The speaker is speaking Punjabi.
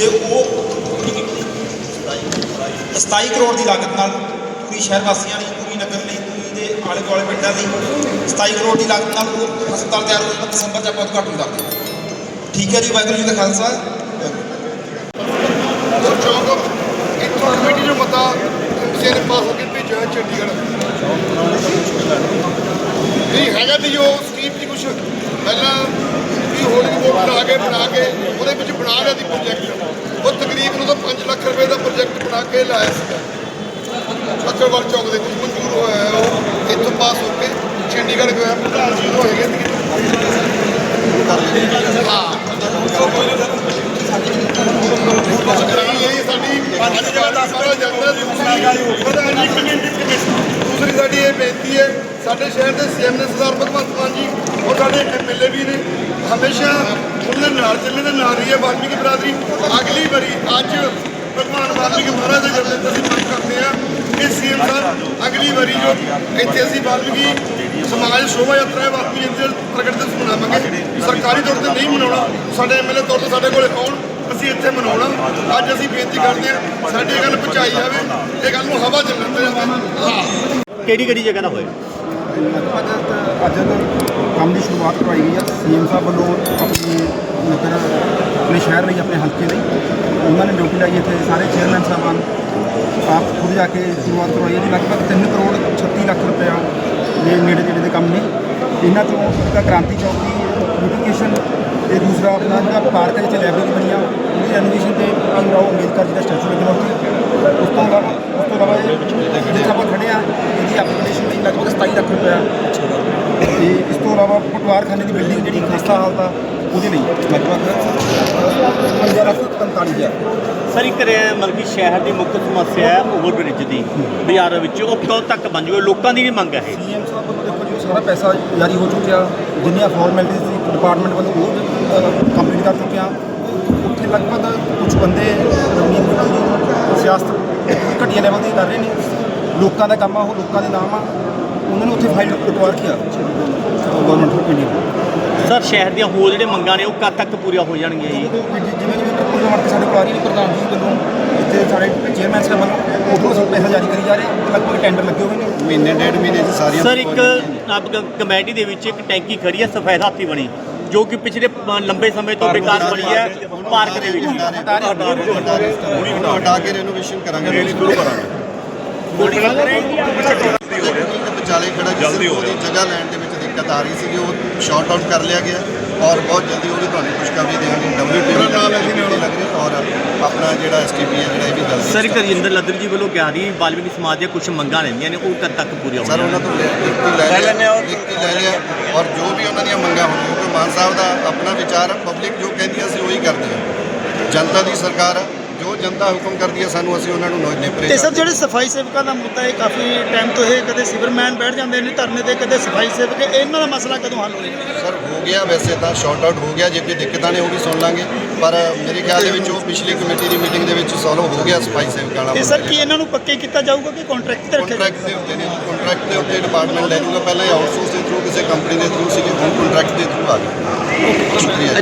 ਤੇ ਉਹ 27 ਕਰੋੜ ਦੀ ਲਾਗਤ ਨਾਲ ਪੂਰੀ ਸ਼ਹਿਰ ਵਾਸੀਆਂ ਲਈ, ਪੂਰੀ ਨਗਰ ਲਈ, ਪੂਰੀ ਦੇ ਆਲੇ ਦੁਆਲੇ ਪਿੰਡਾਂ ਲਈ 27 ਕਰੋੜ ਦੀ ਲਾਗਤ ਨਾਲ ਉਹ ਹਸਪਤਾਲ ਤਿਆਰ ਹੋ ਜਾਂਦਾ ਦਸੰਬਰ ਚ ਬਹੁਤ ਘੱਟ ਹੁੰਦਾ। ਠੀਕ ਹੈ ਜੀ, ਵਾਹਿਗੁਰੂ ਜੀ ਦਾ ਖਾਲਸਾ। ਇੱਕ ਕਮੇਟੀ ਨੂੰ ਹੋ ਕੇ ਭੇਜਿਆ ਚੰਡੀਗੜ੍ਹ। ਨਹੀਂ, ਹੈਗਾ ਤੇ ਜੋ ਸਕੀਮ ਦੀ ਕੁਝ ਪਹਿਲਾਂ ਵੀ ਹੋਲਡਿੰਗ ਬੋਰਡ ਬਣਾ ਕੇ ਬਣਾ ਕੇ, ਉਹਦੇ ਵਿੱਚ ਬਣਾ ਲਿਆ ਦੀ ਪ੍ਰੋਜੈਕਟ ਲੱਖ ਰੁਪਏ ਦਾ ਪ੍ਰੋਜੈਕਟ ਬਣਾ ਕੇ ਲਾਇਆ ਸੀਗਾ। ਅੱਕਰਵਾਲ ਚੌਕ ਦੇ ਵਿੱਚ ਮਨਜ਼ੂਰ ਹੋਇਆ ਹੈ ਉਹ। ਇੱਥੋਂ ਪਾਸ ਹੋ ਕੇ ਚੰਡੀਗੜ੍ਹ ਗਿਆ ਪ੍ਰਧਾਨ ਜੀ ਉਹ ਹੈਗੇ ਦੂਸਰੀ ਸਾਡੀ ਇਹ ਬੇਨਤੀ ਹੈ, ਸਾਡੇ ਸ਼ਹਿਰ ਦੇ ਸੀਐਮ ਨੇ ਸਰਦਾਰ ਭਗਵੰਤ ਮਾਨ ਜੀ ਉਹ ਸਾਡੇ ਐਮਐਲਏ ਵੀ ਨੇ। ਹਮੇਸ਼ਾ ਉਹਨਾਂ ਦੇ ਨਾਲ ਚੱਲਣ ਦੇ ਨਾਲ ਰਹੀ ਹੈ ਵਾਲਮੀਕੀ ਬਰਾਦਰੀ। ਅਗਲੀ ਵਾਰੀ ਅੱਜ ਭਗਵਾਨ ਵਾਲਮੀਕੀ ਮਹਾਰਾਜ ਦੇ ਜਨਮ ਅਸੀਂ ਮੰਗ ਕਰਦੇ ਹਾਂ। ਕਿ ਸੀਐਮ ਸਾਹਿਬ ਅਗਲੀ ਵਾਰੀ ਜੋ ਇੱਥੇ ਅਸੀਂ ਵਾਲਮੀਕੀ ਸਮਾਜ ਸ਼ੋਭਾ ਯਾਤਰਾ ਹੈ ਵਾਲਮੀਕੀ ਜਯੰਤੀ ਪ੍ਰਗਟ ਦਿਵਸ ਮਨਾਵਾਂਗੇ। ਸਰਕਾਰੀ ਤੌਰ ਤੇ ਨਹੀਂ ਮਨਾਉਣਾ। ਸਾਡੇ ਐਮਐਲਏ ਤੌਰ ਤੇ ਸਾਡੇ ਕੋਲੇ ਆਉਣ ਅਸੀਂ ਇੱਥੇ ਮਨਾਉਣਾ। ਅੱਜ ਅਸੀਂ ਬੇਨਤੀ ਕਰਦੇ ਹਾਂ ਸਾਡੀ ਗੱਲ ਪਹੁੰਚਾਈ ਜਾਵੇ ਇਹ ਗੱਲ ਨੂੰ ਹਵਾ ਤੇ ਹਾਂ। ਕਿਹੜੀ ਕਿਹੜੀ ਜਗ੍ਹਾ ਦਾ ਹੋਏਗਾ ਲਗਭਗ ਅੱਜ ਕੰਮ ਦੀ ਸ਼ੁਰੂਆਤ ਕਰਵਾਈ ਗਈ ਆ। ਸੀਐਮ ਸਾਹਿਬ ਵੱਲੋਂ ਆਪਣੀ ਨਗਰ ਆਪਣੇ ਸ਼ਹਿਰ ਲਈ, ਆਪਣੇ ਹਲਕੇ ਲਈ। ਉਹਨਾਂ ਨੇ ਡਿਊਟੀ ਲਾਈ ਇੱਥੇ ਸਾਰੇ ਚੇਅਰਮੈਨ ਸਾਹਿਬਾਨ। ਆਪ ਖੁਦ ਜਾ ਕੇ ਸ਼ੁਰੂਆਤ ਕਰਵਾਈ ਹੈ ਜੀ। ਲਗਭਗ 3 ਕਰੋੜ 36 ਲੱਖ ਰੁਪਇਆ ਦੇ ਨੇੜੇ ਤੇੜੇ ਦੇ ਕੰਮ ਨੇ। ਇਹਨਾਂ ਚੋਂ ਇੱਕ ਤਾਂ ਕ੍ਰਾਂਤੀ ਚੌਕ ਦੀ ਬਿਊਟੀਫਿਕੇਸ਼ਨ ਤੇ ਦੂਸਰਾ ਆਪਣਾ ਜਿਹੜਾ ਪਾਰਕ ਵਿੱਚ ਲਾਇਬ੍ਰੇਰੀ ਬਣੀ ਆ ਉਹਦੀ ਰੈਨੋਵੇਸ਼ਨ ਤੇ ਭੀਮ ਰਾਓ ਅੰਬੇਦਕਰ ਜੀ ਦਾ ਸਟੈਚੂ ਲੱਗਣਾ ਉੱਥੇ ਉਸ ਤੋਂ ਇਲਾਵਾ ਉਸ ਤੋਂ ਇਲਾਵਾ ਇਹ ਜਿੱਥੇ ਆਪਾਂ ਖੜੇ ਆ ਇਹਦੀ ਐਪਲੀਕੇਸ਼ਨ ਲਈ ਲਗਭਗ 27 ਲੱਖ ਰੁਪਇਆ। ਤੇ ਇਸ ਤੋਂ ਇਲਾਵਾ ਪਟਵਾਰਖਾਨੇ ਦੀ ਬਿਲਡਿੰਗ ਜਿਹੜੀ ਖਸਤਾ ਹਾਲਤ ਆ ਉਹਦੇ ਲਈ ਲਗਭਗ 55 ਲੱਖ 45 ਹਜ਼ਾਰ। ਸਰ ਇੱਕ ਰੇ- ਮਤਲਬ ਕਿ ਸ਼ਹਿਰ ਦੀ ਮੁੱਖ ਸਮੱਸਿਆ ਹੈ ਓਵਰ ਬ੍ਰਿਜ ਦੀ ਬਾਜ਼ਾਰਾਂ ਵਿੱਚ ਉਹ ਕਦੋਂ ਤੱਕ ਬਣ ਜੂਗਾ ਲੋਕਾਂ ਦੀ ਵੀ ਮੰਗ ਹੈ ਇਹ। ਸੀਐਮ ਸਾਹਿਬ ਵੱਲੋਂ ਦੇਖੋ ਜੀ ਸਾਰਾ ਪੈਸਾ ਜਾਰੀ ਹੋ ਚੁੱਕਿਆ। ਜਿੰਨੀਆਂ ਫਾਰਮੈਲਿਟੀਜ਼ ਸੀ ਡਿਪਾਰਟਮੈਂਟ ਵੱਲੋਂ ਉਹ ਕੰਪਲੀਟ ਕਰ ਚੁੱਕਿਆ। ਉੱਥੇ ਲਗਭਗ ਕੁਝ ਬੰਦੇ ਜੀ ਸਿਆਸਤ ਘਟੀਆ ਲੈਵਲ ਦੀ ਕਰ ਰਹੇ ਨੇ। ਲੋਕਾਂ ਦਾ ਕੰਮ ਆ ਉਹ ਲੋਕਾਂ ਦੇ ਨਾਮ ਆ। ਉਹਨਾਂ ਨੇ ਉੱਥੇ ਫਾਈਲ ਪਟਵਾਰ ਕੀਤਾ ਗਵਰਨਮੈਂਟ ਆਫ ਇੰਡੀਆ ਸਰ ਸ਼ਹਿਰ ਦੀਆਂ ਹੋਰ ਜਿਹੜੇ ਮੰਗਾਂ ਨੇ ਉਹ ਕਦ ਤੱਕ ਪੂਰੀਆਂ ਹੋ ਜਾਣਗੀਆਂ ਜੀ? ਜਿਵੇਂ ਜਿਵੇਂ ਟੱਪੂ ਜਮਾਤ ਸਾਡੇ ਕੋਲ ਆ ਰਹੀ ਨੇ ਪ੍ਰਧਾਨ ਜੀ ਵੱਲੋਂ ਇੱਥੇ ਸਾਡੇ ਚੇਅਰਮੈਨ ਸਾਹਿਬ ਵੱਲੋਂ ਉਦੋਂ ਅਸੀਂ ਪੈਸਾ ਜਾਰੀ ਕਰੀ ਜਾ ਰਹੇ ਹਾਂ। ਲਗਭਗ ਟੈਂਡਰ ਲੱਗੇ ਹੋਏ ਨੇ। ਮਹੀਨੇ ਡੇਢ ਮਹੀਨੇ 'ਚ ਸਾਰੀਆਂ ਸਰ ਇੱਕ ਆਪ ਕਮੇਟੀ ਦੇ ਵਿੱਚ ਇੱਕ ਟੈਂਕੀ ਖੜੀ ਹੈ ਸਫੈਦ ਹਾਥੀ ਬਣੀ ਜੋ ਕਿ ਪਿਛਲੇ ਲੰਬੇ ਸਮੇਂ ਤੋਂ ਬੇਕਾਰ ਪੜੀ ਹੈ ਪਾਰਕ ਦੇ ਵਿੱਚ। ਹਟਾ ਕੇ ਰੈਨੋਵੇਸ਼ਨ ਕਰਾਂਗੇ। ਰੇਲੀ ਸ਼ੁਰੂ ਕਰਾਂਗੇ। ਵਿਚਾਲੇ ਖੜਾ ਜਲਦੀ ਹੋ ਰਹੀ ਜਗ੍ਹਾ ਲੈਣ ਦੇ ਵਿੱਚ ਦਿੱਕਤ ਆ ਰਹੀ ਸੀ ਉਹ ਸ਼ਾਰਟ ਆਊਟ ਕਰ ਲਿਆ ਗਿਆ ਔਰ ਬਹੁਤ ਜਲਦੀ ਉਹ ਵੀ ਤੁਹਾਨੂੰ ਖੁਸ਼ਖਬਰੀ ਦੇਵਾਂਗੇ ਡਬਲਯੂਪੀ ਦਾ ਨਾਮ ਅਸੀਂ ਨਹੀਂ ਲੱਗ ਰਿਹਾ ਔਰ ਆਪਣਾ ਜਿਹੜਾ ਐਸਟੀਪੀ ਹੈ ਜਿਹੜਾ ਇਹ ਵੀ ਜਲਦੀ ਸਰ ਇੱਕ ਰਜਿੰਦਰ ਲੱਦਰ ਜੀ ਵੱਲੋਂ ਕਿਹਾ ਰਹੀ ਵਾਲਮੀਕੀ ਸਮਾਜ ਦੀਆਂ ਕੁਝ ਮੰਗਾਂ ਰਹਿੰਦੀਆਂ ਨੇ ਉਹ ਕਦ ਤੱਕ ਪੂਰੀਆਂ ਸਰ ਹੋਣਗੀਆਂ? ਉਹਨਾਂ ਤੋਂ ਲਿਖ- ਲਿਖਤੀ ਲੈ ਲਿਆ ਲਿਖਤੀ ਲੈ ਲਿਆ ਔਰ ਜੋ ਵੀ ਉਹਨਾਂ ਦੀਆਂ ਮੰਗਾਂ ਹੋਣਗੀਆਂ ਮਾਨ ਸਾਹਿਬ ਦਾ ਆਪਣਾ ਵਿਚਾਰ ਪਬਲਿਕ ਜੋ ਕਹਿੰਦੀ ਹੈ ਅਸੀਂ ਉਹੀ ਕਰਦੇ ਹਾਂ। ਜਨਤਾ ਦੀ ਸਰਕਾਰ ਹੈ। ਜੋ ਜਨਤਾ ਹੁਕਮ ਕਰਦੀ ਹੈ ਸਾਨੂੰ ਅਸੀਂ ਉਹਨਾਂ ਨੂੰ ਨੇਪਰੇ ਤੇ ਸਰ ਜਿਹੜੇ ਸਫ਼ਾਈ ਸੇਵਕਾਂ ਦਾ ਮੁੱਦਾ ਹੈ ਕਾਫੀ ਟਾਈਮ ਤੋਂ ਇਹ ਕਦੇ ਸਿਵਰਮੈਨ ਬੈਠ ਜਾਂਦੇ ਨੇ ਧਰਨੇ ਤੇ ਕਦੇ ਸਫ਼ਾਈ ਸੇਵਕ ਇਹਨਾਂ ਦਾ ਮਸਲਾ ਕਦੋਂ ਹੱਲ ਹੋਏਗਾ? ਸਰ ਹੋ ਗਿਆ ਵੈਸੇ ਤਾਂ ਸ਼ਾਰਟ ਆਊਟ ਹੋ ਗਿਆ ਜੇ ਕੋਈ ਦਿੱਕਤਾਂ ਨੇ ਉਹ ਵੀ ਸੁਣ ਲਾਂਗੇ ਪਰ ਮੇਰੇ ਖਿਆਲ ਦੇ ਵਿੱਚ ਉਹ ਪਿਛਲੀ ਕਮੇਟੀ ਦੀ ਮੀਟਿੰਗ ਦੇ ਵਿੱਚ ਸੋਲਵ ਹੋ ਗਿਆ ਸਫ਼ਾਈ ਸੇਵਕਾਂ ਵਾਲਾ ਤੇ ਸਰ ਕੀ ਇਹਨਾਂ ਨੂੰ ਪੱਕੇ ਕੀਤਾ ਜਾਊਗਾ ਕਿ ਕੰਟਰੈਕਟ ਤੇ ਰੱਖਿਆ ਕੰਟਰੈਕਟ ਦੇ ਉੱਤੇ ਨੇ ਕੰਟਰੈਕਟ ਦੇ ਉੱਤੇ ਡਿਪਾਰਟਮੈਂਟ ਲੈ ਜੂਗਾ ਪਹਿਲਾਂ ਇਹ ਆਊਟਸੋਰਸ ਦੇ ਥਰੂ ਕਿਸੇ ਕੰਪਨੀ ਦੇ ਥਰੂ ਸੀਗੇ ਹੁਣ ਕੰਟਰੈਕਟ ਦੇ ਥਰੂ ਆ ਗਏ। ਸ਼ੁਕਰੀਆ।